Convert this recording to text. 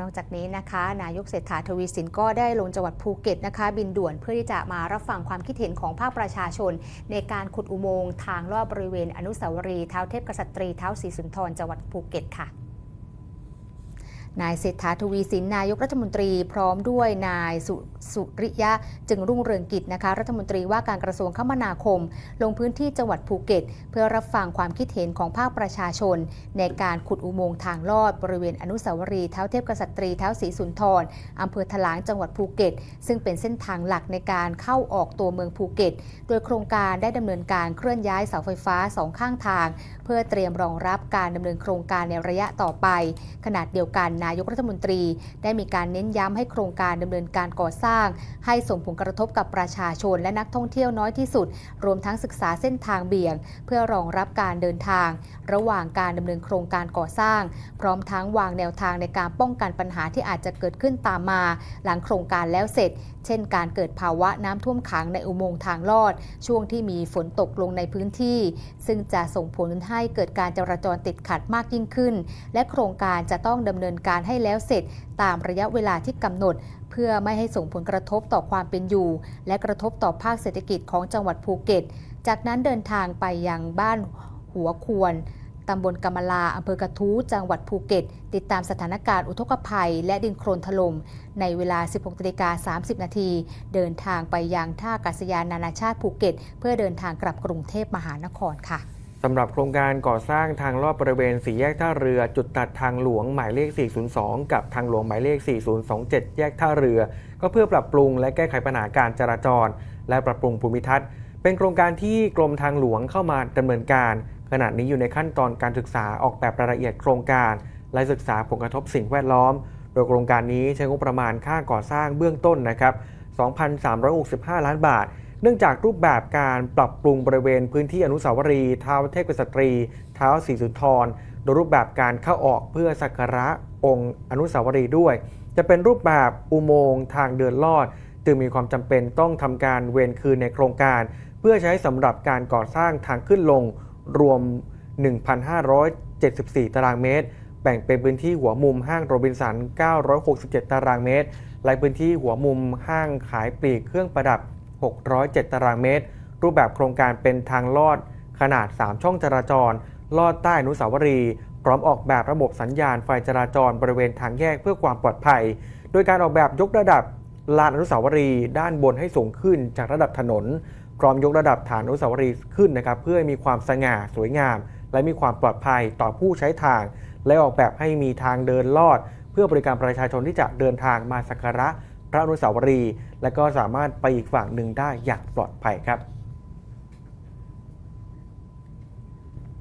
นอกจากนี้นะคะ นายกเศรษฐาทวีสินก็ได้ลงจังหวัดภูเก็ตนะคะ บินด่วนเพื่อที่จะมารับฟังความคิดเห็นของภาคประชาชน ในการขุดอุโมงค์ทางลอบบริเวณอนุสาวรีย์เท้าเทพกษัตรีเท้าศรีสุนทรจังหวัดภูเก็ตค่ะ นายเศรษฐาทวีสินนายกรัฐมนตรีพร้อมด้วยนายสุสุริยะจึงรุ่งเรืองกิจนะคะ รัฐมนตรีว่าการกระทรวงคมนาคม ลงพื้นที่จังหวัดภูเก็ต เพื่อรับฟังความคิดเห็นของภาคประชาชน ในการขุดอุโมงค์ทางลอด บริเวณอนุสาวรีย์เท้าเทพกษัตรีเท้าศรีสุนทรอำเภอถลางจังหวัดภูเก็ต ซึ่งเป็นเส้นทางหลักในการเข้าออกตัวเมืองภูเก็ต โดยโครงการได้ดำเนินการเคลื่อนย้ายเสาไฟฟ้าสองข้างทาง เพื่อเตรียมรองรับการดำเนินโครงการในระยะต่อไปขณะเดียวกันนายกรัฐมนตรี ได้มีการเน้นย้ำให้โครงการดำเนินการก่อสร้าง ให้ส่งผลกระทบกับประชาชนและนักท่องเที่ยวน้อยที่สุด รวมทั้งศึกษาเส้นทางเบี่ยง เพื่อรองรับการเดินทาง ระหว่างการดำเนินโครงการก่อสร้าง พร้อมทั้งวางแนวทางในการป้องกันปัญหาที่อาจจะเกิดขึ้นตามมา หลังโครงการแล้วเสร็จ เช่น การเกิดภาวะน้ำท่วมขังในอุโมงค์ทางลอด ช่วงที่มีฝนตกลงในพื้นที่ ซึ่งจะส่งผลให้เกิดการจราจรติดขัดมากยิ่งขึ้น และโครงการจะต้องดำเนินการให้แล้วเสร็จตามระยะเวลาที่กำหนด เพื่อไม่ให้ส่งผลกระทบต่อความเป็นอยู่ และกระทบต่อภาคเศรษฐกิจของจังหวัดภูเก็ต จากนั้นเดินทางไปยังบ้านหัวควรตำบลกำมะลาอำเภอกระทู้ จังหวัดภูเก็ต ติดตามสถานการณ์อุทกภัย และดินโคลนถล่มในเวลา 16นาฬิกา30 นาที เดินทางไปยังท่าอากาศยานนานาชาติภูเก็ต เพื่อเดินทางกลับกรุงเทพมหานครค่ะ สำหรับโครงการก่อสร้างทางลอดบริเวณสี่แยกท่าเรือ จุดตัดทางหลวงหมายเลข 402 กับทางหลวงหมายเลข 4027 แยกท่าเรือ ก็เพื่อปรับปรุงและแก้ไขปัญหาการจราจร และปรับปรุงภูมิทัศน์ เป็นโครงการที่กรมทางหลวงเข้ามาดำเนินการ ขณะนี้อยู่ในขั้นตอนการศึกษาออกแบบรายละเอียดโครงการ และศึกษาผลกระทบสิ่งแวดล้อม โดยโครงการนี้ใช้งบประมาณค่าก่อสร้างเบื้องต้นนะครับ 2,365 ล้านบาท เนื่องจากรูปแบบการปรับปรุงบริเวณพื้นที่อนุสาวรีย์ท้าวเทพกษัตรีเท้าศรีสุนทร โดยรูปแบบการเข้าออกเพื่อสักการะองค์อนุสาวรีย์ด้วย จะเป็นรูปแบบอุโมงค์ทางเดินลอด จึงมีความจำเป็นต้องทำการเวรคืนในโครงการ เพื่อใช้สำหรับการก่อสร้างทางขึ้นลงรวม 1,574 ตารางเมตร แบ่งเป็นพื้นที่หัวมุมห้างโรบินสัน 967 ตารางเมตร และพื้นที่หัวมุมห้างขายปลีกเครื่องประดับ 607 ตารางเมตร รูปแบบโครงการเป็นทางลอด ขนาด 3 ช่องจราจร ลอดใต้อนุสาวรีย์พร้อมออกแบบระบบสัญญาณไฟจราจรบริเวณทางแยกเพื่อความปลอดภัย โดยการออกแบบยกระดับลานอนุสาวรีย์ด้านบนให้สูงขึ้นจากระดับถนน พร้อมยกระดับฐานอนุสาวรีย์ขึ้นนะครับเพื่อมีความสง่าสวยงาม และมีความปลอดภัยต่อผู้ใช้ทาง และออกแบบให้มีทางเดินลอด เพื่อบริการประชาชนที่จะเดินทางมาสักการะ พระอนุสาวรีย์และก็สามารถไปอีกฝั่งหนึ่งได้อย่างปลอดภัยครับ